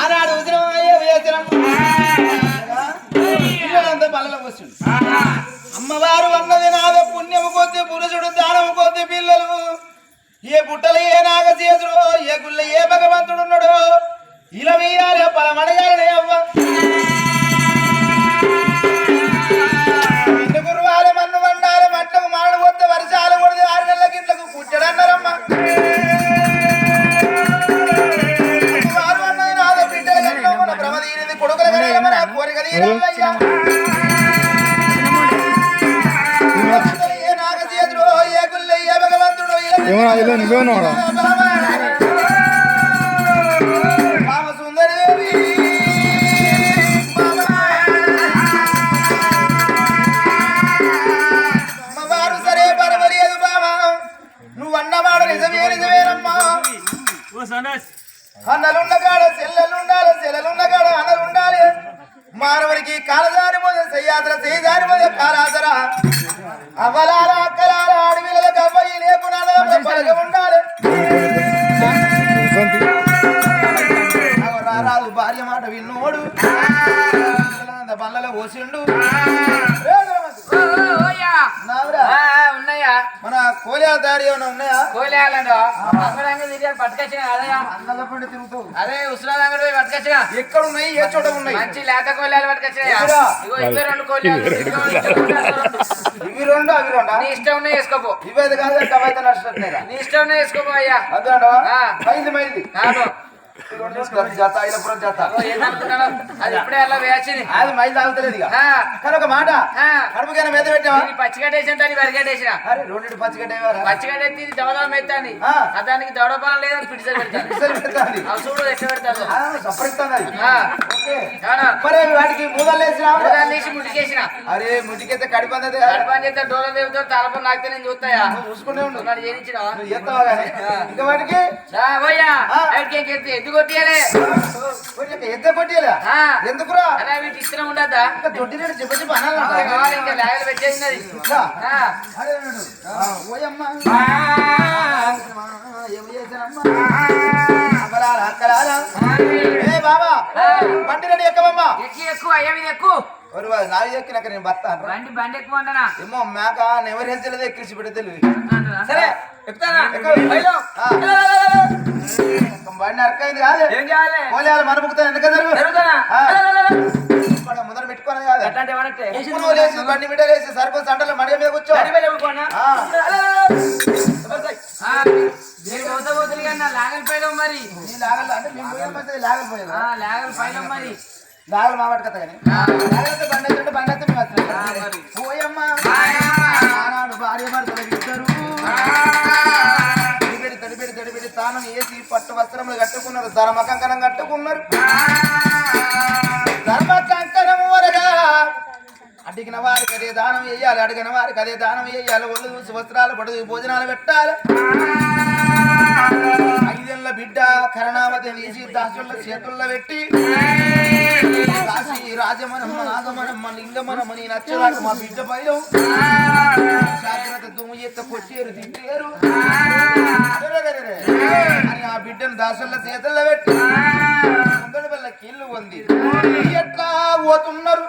ఆనాడు ఉదిరం అయ్యే వేసినాం పిల్లలంతా పల్లెల కూర్చుండు అమ్మవారు అన్నది నాద పుణ్యము కొద్ది పురుషుడు దానము కొద్ది పిల్లలు. ఏ పుట్టలు ఏ నాగశేషుడు ఏ అన్నవాడు నిజమే నిజమేనమ్మా అన్నలున్న కాడ చెల్లెలుండాలి చెల్లెలున్న కాడ అన్నలుండాలి మానవునికి కాలదారి పోతే చెయ్యాదర చేయదారి పోతే కాలాదర అవ్వలారా అక్కలారా రారాదు భార్య మాట విన్నోడు. బల్లలో పోసిండు. నావురా, మన కోలియాల దారి ఏమైనా ఉన్నాయా? అంగడంగా తిరిగి పట్టుకొచ్చిన అదయా అన్నల పండి తిరుగుతావు అదే ఉస్మాన్ అంగడి పోయి పట్టుకొచ్చిన. ఎక్కడ ఉన్నాయి ఏ చోట ఉన్నాయి? మంచి లేత కోలేయాలు పట్టుకొచ్చినాయా? ఇగో ఇవే రెండు కోలేయాలు ఇవి రెండు అవి రెండా? నీ ఇష్టం ఉన్నాయి వేసుకోపో. ఇవైతే కాదు అవైతే నడుస్తున్నాయిరా నీ ఇష్టం ఉన్నాయి వేసుకోపో అయ్యా. అదేనా ఆ. మైంది కాదు జత ఐలపురం అది ఇప్పుడే అలా వేసింది అది మైంది ఆగుతలేదు ఇక. ఆ, కానీ ఒక మాట. కడుపుకైనా మీద పెట్టావా? దీన్ని పచ్చిగడ్డేసిన దాన్ని వరిగడ్డేసిన. అరే రెండింటి పచ్చిగడ్డ ఏవారా? పచ్చిగడ్డెత్తి దవదం. ఆ. దానికి దవడపాలం లేదని పిడిసలు పెడతాను. చూడు ఎట్లా పెడతాను. మరి వాటికి మూదలు వేసినా తీసి ముడికేసిన అరే ముటికైతే కడిపోతుంది గడపని చేస్తే డోల దేవుతో తలపని నాకితే నేను చూస్తాయా? చూసుకుంటే ఉండు. నన్ను కానీ? ఇంకా వాటికి? రా ఎద్దు కొట్టియాలే. కొట్టియలే ఆ. ఎందుకురా? అలా వీటి ఇష్టం ఉండద్దా దొడ్డి రేటు చెప్ప చెప్పి అనాలి కావాలి ఇంకా లాగలు పెట్టేసినది. ఓయమ్మ. అక్కలారా. ఏ బాబా బండి రెడీ ఎక్కవమ్మా? ఎక్కి ఎక్కువ అయ్యా మీద ఎక్కువ. వాడు నావి ఎక్కినాక నేను బతాను బండి బండి ఎక్కువ ఏమో మేక ఎవరు హెల్తలేదు ఎక్కించి పెడితే తెలియదు సరే. ఎక్కుతానా. బండి అరకైంది కాదు. ఏం చేయాలి? పోలేయాలి మన ముక్కుతాను ఎందుకు జరుగు జరుగుతానా ముందర పెట్టుకోవాలి కాదు. అట్లాంటి ఉప్పును లేచి బండి మీద లేచి సరిపోయి సంటలో మడిగ మీద కూర్చో. గడి మీద? ఆ. ఆ, మీరు లాగలు అంటే మేము పోయాలి మంచిది లాగలు పోయాలి ఆ, లాగలు పైలం మరి. లాగలు మా పట్టుకత కానీ. బండి బండి మేము వస్తున్నాం. పోయమ్మా ఆనాడు భార్య భర్తలు ఇద్దరు తడిపెడి తడిపెడి తడిపెడి తానం వేసి పట్టు వస్త్రములు కట్టుకున్నారు. ధర్మ కంకణం కట్టుకున్నారు. ధర్మ కంకణం వరగా అడిగిన వారికి అదే దానం వేయాలి అడిగిన వారికి అదే దానం వేయాలి. ఒళ్ళు చూసి వస్త్రాలు పడు భోజనాలు పెట్టాలి. ఐదేళ్ళ బిడ్డ కరణావతి తీసి దాసుల చేతుల్లో పెట్టి రాజమనమ్మ నాగమనమ్మ లింగమనమ్మ మా బిడ్డ పైలో. జాగ్రత్త దుమ్ము చేత కొట్టేరు తిట్టేరు. అని ఆ బిడ్డను దాసల్ల చేతల్లో పెట్టి. కిల్లు వల్ల ఉంది ఎట్లా పోతున్నారు?